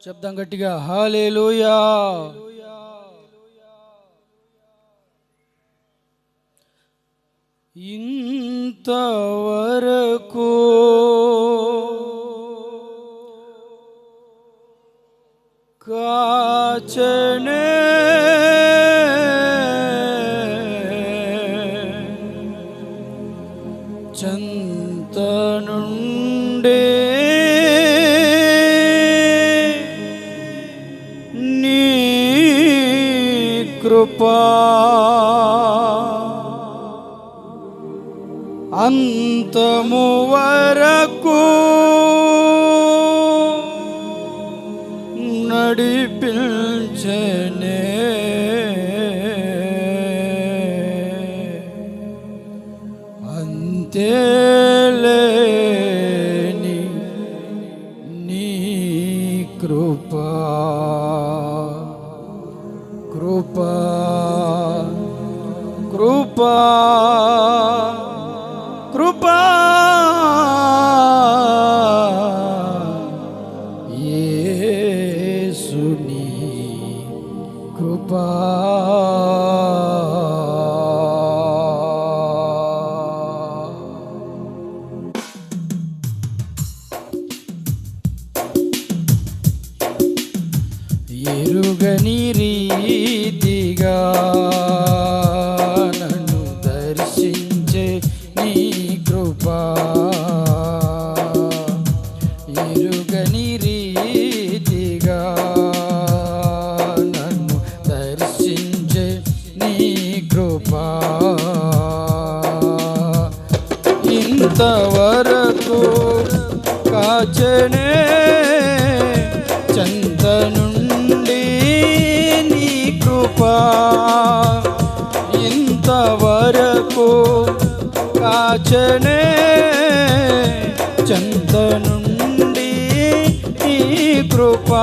చెప్దాం గట్టిగా హాలేలుయా ఇంతవరకు కాచనే నీ కృపా. అంతము వరకు నడిపించే కృపా కృపా. ఏసుని కృపా. ఎరుగనీ కృపా ఎరుగని రీతిగా నన్ను దర్శించే నీ కృపా. ఇంతవరకు కాచనే చంత నుండి నీ కృపా. కాచనే చంద నుండి ఈ కృపా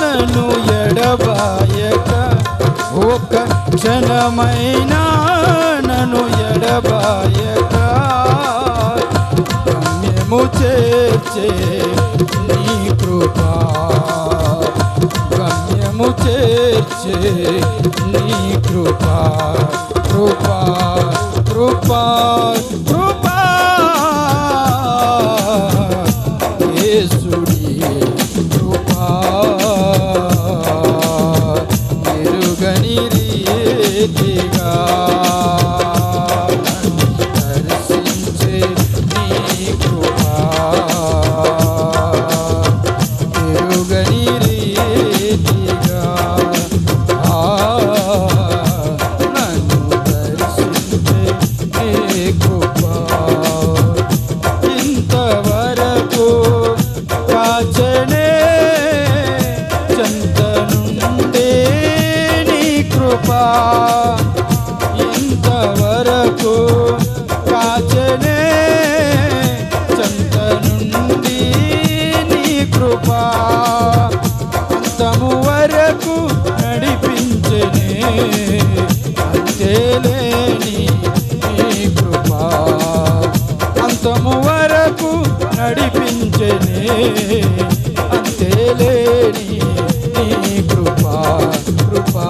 నన్ను ఎడబాయక. ఒక క్షణమైనా నన్ను ఎడబాయక. గమ్యము చేర్చే నీ కృపా. గమ్యము చేర్చే నీ కృపా. కృపా కృపా కృపా. రీతిగా అంతము వరకు నడిపించనే. అంతేలేని నీ కృపా కృపా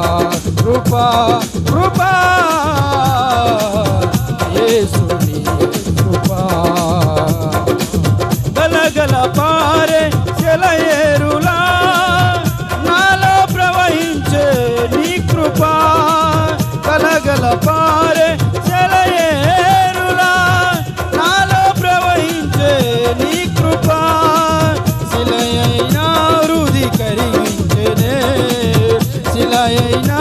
కృపా కృపా. యేసుని కృపా. గలగల పారే చెలయే ay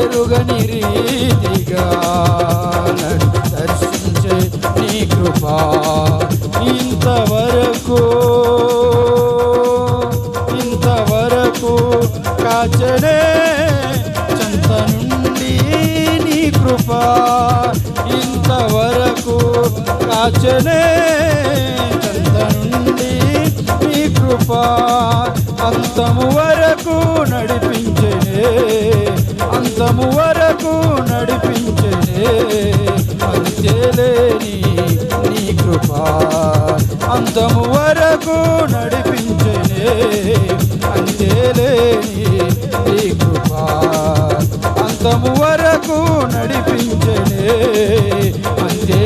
ఎరుగని రీతిగా నన్ను దర్శించే నీ కృపా ఇంతవరకు ఇంతవరకు కాచడే చంత నుండి నీ కృపా ఇంతవరకు కాచనే చంత నుండి నీ కృపా అంతము వరకు నడిపి అంతము వరకు నడిపించే అంతేలేని నీ కృప. అంతము వరకు నడిపించే అంతేలేని నీ కృపా. అంతము వరకు నడిపించే అంతేలేని